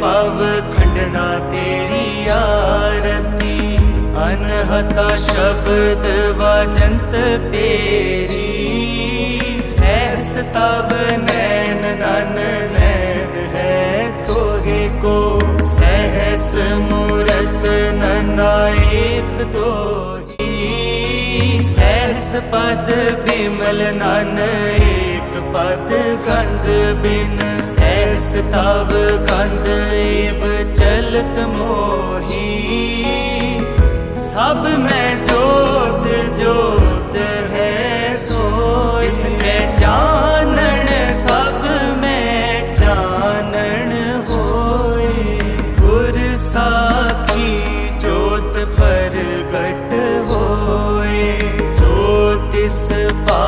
ਪਵ ਖੰਡਨਾ ਤੇਰੀ ਆਰਤੀ। ਅਨਹਤਾ ਸ਼ਬਦ ਵਜੰਤ peri cess ਤਵ ਨੈਨ ਨਨ ਨੈਨ ਹੈ ਤੋਹੇ ਕੋ। ਸਹਿਸ ਮੂਰਤ ਨਨਾਇਕ ਤੋਹੀ। ਸੈਸ ਪਦ ਬਿਮਲ ਨਨ ਏ ਵੱਧ ਗੰਦ ਬਿਨ ਸੈਸ ਤਵ ਕੰਦ ਏਵ ਚਲਤ ਮੋਹੀ। ਸਭ ਮੈਂ ਜੋਤ ਜੋਤ ਹੈ ਸੋ, ਇਸ ਮੈਂ ਜਾਣਨ ਸਭ ਮੈਂ ਜਾਣਨ ਹੋਏ। ਗੁਰ ਸਾਖੀ ਜੋਤ ਪ੍ਰਗਟ ਹੋਏ। ਜੋਤਿ ਸਪਾ